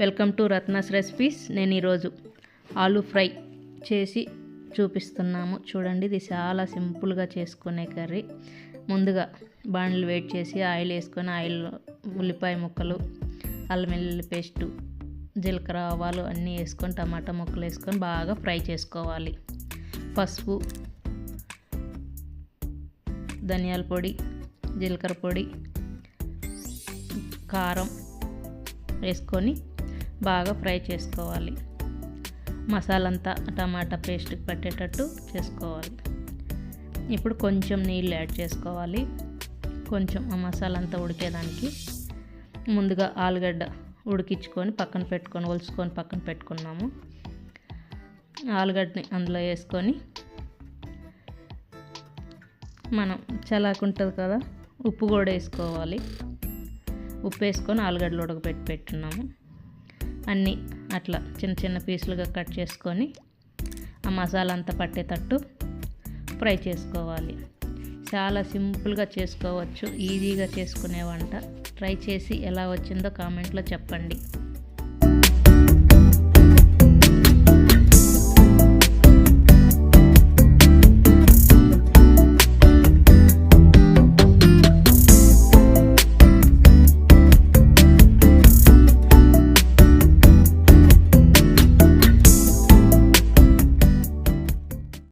Welcome to Ratna's recipes. నేను ఈరోజు aloo fry చేసి చూపిస్తున్నాము. చూడండి ఇది చాలా సింపుల్గా చేసుకునే కర్రీ. ముందుగా బాండ్లు వేడి చేసి ఆయిల్ వేసుకొని ఆయిల్ ఉల్లిపాయ ముక్కలు అల్లం వెల్లుల్లి పేస్టు జీలకర్ర ఆవాలు అన్నీ వేసుకొని టమాటా ముక్కలు వేసుకొని బాగా ఫ్రై చేసుకోవాలి. పసుపు ధనియాల పొడి జీలకర్ర పొడి కారం వేసుకొని బాగా ఫ్రై చేసుకోవాలి. మసాలా అంతా టమాటా పేస్ట్కి పట్టేటట్టు చేసుకోవాలి. ఇప్పుడు కొంచెం నీళ్ళు యాడ్ చేసుకోవాలి. కొంచెం ఆ మసాలా అంతా ఉడికేదానికి ముందుగా ఆలుగడ్డ ఉడికించుకొని పక్కన పెట్టుకొని ఒలుచుకొని పక్కన పెట్టుకున్నాము. ఆలుగడ్డని అందులో వేసుకొని మనం చలాకుంటుంది కదా ఉప్పు కూడా వేసుకోవాలి. ఉప్పు వేసుకొని ఆలుగడ్డలు ఉడకబెట్టి పెట్టున్నాము. అన్నీ అట్లా చిన్న చిన్న పీసులుగా కట్ చేసుకొని ఆ మసాలా అంతా పట్టేటట్టు ఫ్రై చేసుకోవాలి. చాలా సింపుల్గా చేసుకోవచ్చు ఈజీగా చేసుకునే వంట. ట్రై చేసి ఎలా వచ్చిందో కామెంట్లో చెప్పండి.